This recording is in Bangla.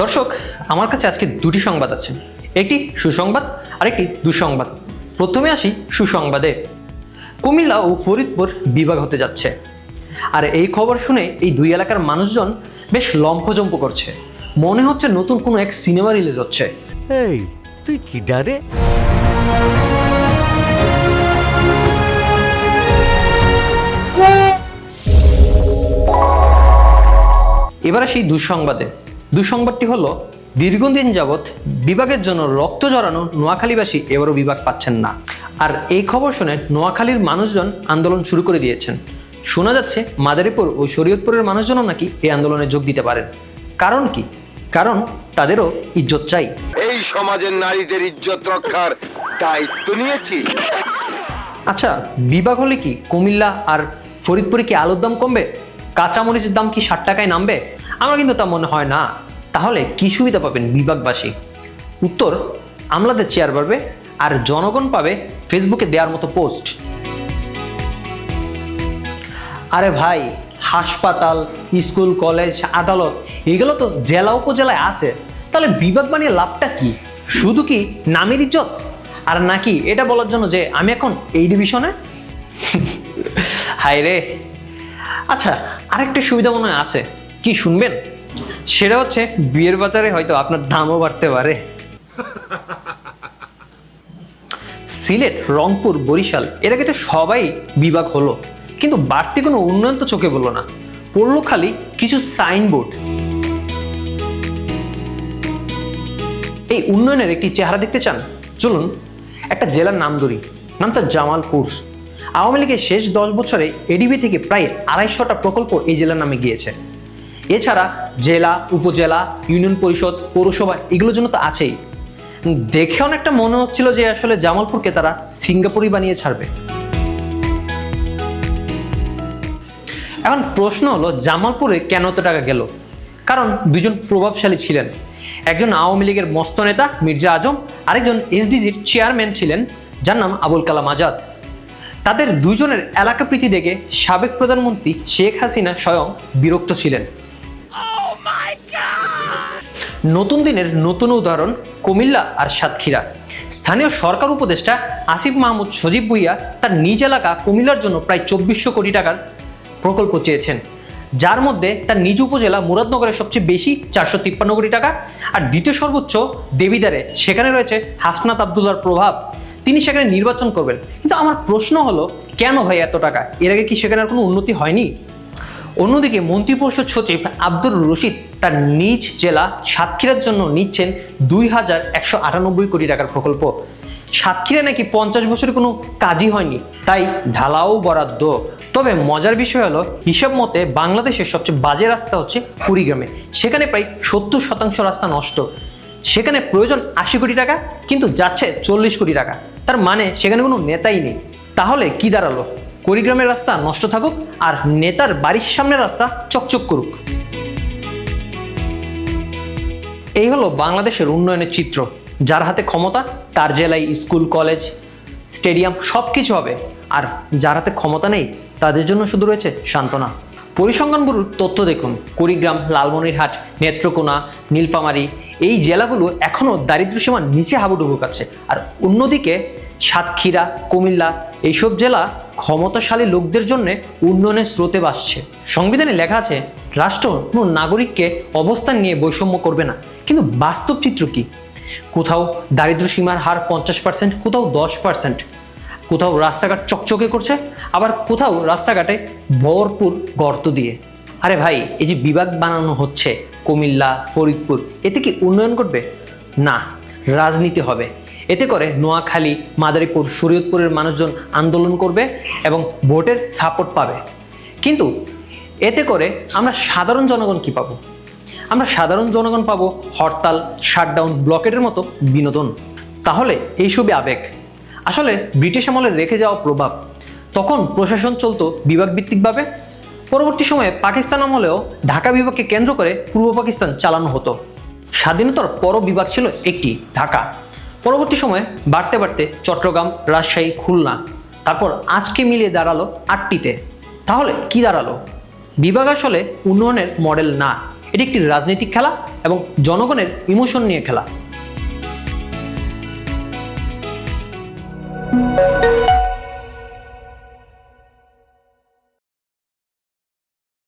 দর্শক আমার কাছে আজকে দুটি সংবাদ আছে। একটি সুসংবাদ আর একটি দুঃসংবাদ। প্রথমে আসি সুসংবাদে। কুমিল্লা ও ফরিদপুর বিভাগ হতে যাচ্ছে। আর এই খবর শুনে এই দুই এলাকার মানুষজন বেশ লম্ফজম্প করছে। মনে হচ্ছে নতুন কোনো এক সিনেমা রিলিজ হচ্ছে। এই তুই কি ডারে? এবার আসি দুঃসংবাদে। দুঃসংবাদটি হলো দীর্ঘদিন যাবৎ বিভাগের জন্য রক্ত জড়ানো নোয়াখালীবাসী এবারও বিভাগ পাচ্ছেন না। আর এই খবর শুনে নোয়াখালীর মানুষজন আন্দোলন শুরু করে দিয়েছেন। শোনা যাচ্ছে মাদারীপুর ও শরীয়তপুরের মানুষজনও নাকি এই আন্দোলনে যোগ দিতে পারেন। কারণ কি? কারণ তাদেরও ইজ্জত চাই। এই সমাজের নারীদের ইজ্জত রক্ষার দায়িত্ব নিয়েছি। আচ্ছা বিভাগ হলে কি কুমিল্লা আর ফরিদপুরে কি আলুর দাম কমবে? কাঁচামরিচের দাম কি ষাট টাকায় নামবে? আমার কিন্তু তা মনে হয় না। তাহলে কি সুবিধা পাবেন বিভাগবাসী? উত্তর, আমলাদের চেয়ার বাড়বে আর জনগণ পাবে ফেসবুকে দেওয়ার মতো পোস্ট আরে ভাই, হাসপাতাল, স্কুল, কলেজ, আদালত, এগুলো তো জেলা উপজেলায় আছে। তাহলে বিভাগ বানিয়ে লাভটা কি? শুধু কি নামের ইজ্জত? আর নাকি এটা বলার জন্য যে আমি এখন এই ডিভিশনে হায় রে। আচ্ছা আরেকটা সুবিধা মনে হয় আছে। কি শুনবেন? সেটা হচ্ছে বিয়ের বাজারে হয়তো আপনার দামও বাড়তে পারে। সিলেট, রংপুর, বরিশাল এটাকে তো সবাই বিভাগ হলো, কিন্তু বাড়তি কোনো উন্নয়ন তো চোখে বলল না। পড়ল খালি কিছু সাইনবোর্ড। এই উন্নয়নের একটি চেহারা দেখতে চান? চলুন, একটা জেলার নাম ধরি। নামটা জামালপুর। আওয়ামী লীগের শেষ দশ বছরে এডিবি থেকে প্রায় আড়াইশোটা প্রকল্প এই জেলার নামে গিয়েছে। এছাড়া জেলা, উপজেলা, ইউনিয়ন পরিষদ, পৌরসভা, এগুলোর জন্য তো আছেই। দেখে অনেকটা মনে হচ্ছিল যে আসলে জামালপুরকে তারা সিঙ্গাপুরই বানিয়ে ছাড়বে। এখন প্রশ্ন হলো, জামালপুরে কেন এত টাকা গেল? কারণ দুজন প্রভাবশালী ছিলেন। একজন আওয়ামী লীগের মস্ত নেতা, মির্জা আজম, আরেকজন এসডিজির চেয়ারম্যান ছিলেন, যার নাম আবুল কালাম আজাদ। তাদের দুজনের এলাকা প্রীতি দেখে সাবেক প্রধানমন্ত্রী শেখ হাসিনা স্বয়ং বিরক্ত ছিলেন। নতুন দিনের নতুন উদাহরণ কুমিল্লা আর সাতক্ষীরা। স্থানীয় সরকার উপদেষ্টা আসিফ মাহমুদ সজীব ভুইয়া তার নিজ এলাকা কুমিল্লার জন্য প্রায় চব্বিশশো কোটি টাকার প্রকল্প চেয়েছেন। যার মধ্যে তার নিজ উপজেলা মুরাদনগরের সবচেয়ে বেশি চারশো তিপ্পান্ন কোটি টাকা আর দ্বিতীয় সর্বোচ্চ দেবিদারে সেখানে রয়েছে হাসনাত আবদুল্লার প্রভাব। তিনি সেখানে নির্বাচন করবেন। কিন্তু আমার প্রশ্ন হলো, কেন ভাই এত টাকা? এর আগে কি সেখানে আর কোনো উন্নতি হয়নি? অন্যদিকে মন্ত্রিপরিষদ সচিব আব্দুর রশিদ তার নিজ জেলা সাতক্ষীরার জন্য নিচ্ছেন দুই হাজার একশো আটানব্বই কোটি টাকার প্রকল্প। সাতক্ষীরা নাকি পঞ্চাশ বছরে কোনো কাজই হয়নি, তাই ঢালাও বরাদ্দ। তবে মজার বিষয় হলো, হিসাব মতে বাংলাদেশের সবচেয়ে বাজে রাস্তা হচ্ছে কুড়িগ্রামে। সেখানে প্রায় সত্তর শতাংশ রাস্তা নষ্ট। সেখানে প্রয়োজন আশি কোটি টাকা, কিন্তু যাচ্ছে চল্লিশ কোটি টাকা। তার মানে সেখানে কোনো নেতাই নেই। তাহলে কি দাঁড়াল? কুড়িগ্রামের রাস্তা নষ্ট থাকুক, আর নেতার বাড়ির সামনের রাস্তা চকচক করুক। এই হলো বাংলাদেশের উন্নয়নের চিত্র। যার হাতে ক্ষমতা, তার জেলায় স্কুল, কলেজ, স্টেডিয়াম সব কিছু হবে। আর যার হাতে ক্ষমতা নেই, তাদের জন্য শুধু রয়েছে সান্ত্বনা। পরিসংখ্যান ব্যুরোর তথ্য দেখুন। কুড়িগ্রাম, লালমনিরহাট, নেত্রকোনা, নীলফামারী, এই জেলাগুলো এখনও দারিদ্র্যসীমার নিচে হাবুডুবু কাছে আর অন্যদিকে সাতক্ষীরা, কুমিল্লা, এইসব জেলা ক্ষমতাশালী লোকদের জন্য উন্নয়নের স্রোতে বাসছে। সংবিধানে লেখা আছে রাষ্ট্র কোনো নাগরিককে অবস্থান নিয়ে বৈষম্য করবে না। কিন্তু বাস্তব চিত্র কি? কোথাও দারিদ্র সীমার হার পঞ্চাশ পার্সেন্ট কোথাও দশ পার্সেন্ট কোথাও রাস্তাঘাট চকচকে করছে, আবার কোথাও রাস্তাঘাটে ভরপুর গর্ত দিয়ে। আরে ভাই, এই যে বিভাগ বানানো হচ্ছে, কুমিল্লা, ফরিদপুর, এতে কি উন্নয়ন করবে না, রাজনীতি হবে। এতে করে নোয়াখালী, মাদারীপুর, শরীয়তপুরের মানুষজন আন্দোলন করবে এবং ভোটের সাপোর্ট পাবে। কিন্তু এতে করে আমরা সাধারণ জনগণ কি পাবো? আমরা সাধারণ জনগণ পাবো হরতাল শাটডাউন ব্লকেটের মতো বিনোদন। তাহলে এইসবই আবেগ। আসলে ব্রিটিশ আমলে রেখে যাওয়া প্রভাব। তখন প্রশাসন চলতো বিভাগভিত্তিকভাবে। পরবর্তী সময়ে পাকিস্তান আমলেও ঢাকা বিভাগকে কেন্দ্র করে পূর্ব পাকিস্তান চালানো হতো। স্বাধীনতার পর বিভাগ ছিল একটি, ঢাকা। পরবর্তী সময়ে বাড়তে বাড়তে চট্টগ্রাম, রাজশাহী, খুলনা। তারপর আজকে মিলিয়ে দাঁড়াল আটটিতে। তাহলে কি দাঁড়াল? বিভাগ আসলে উন্নয়নের মডেল না। এটি একটি রাজনৈতিক খেলা এবং জনগণের ইমোশন নিয়ে খেলা।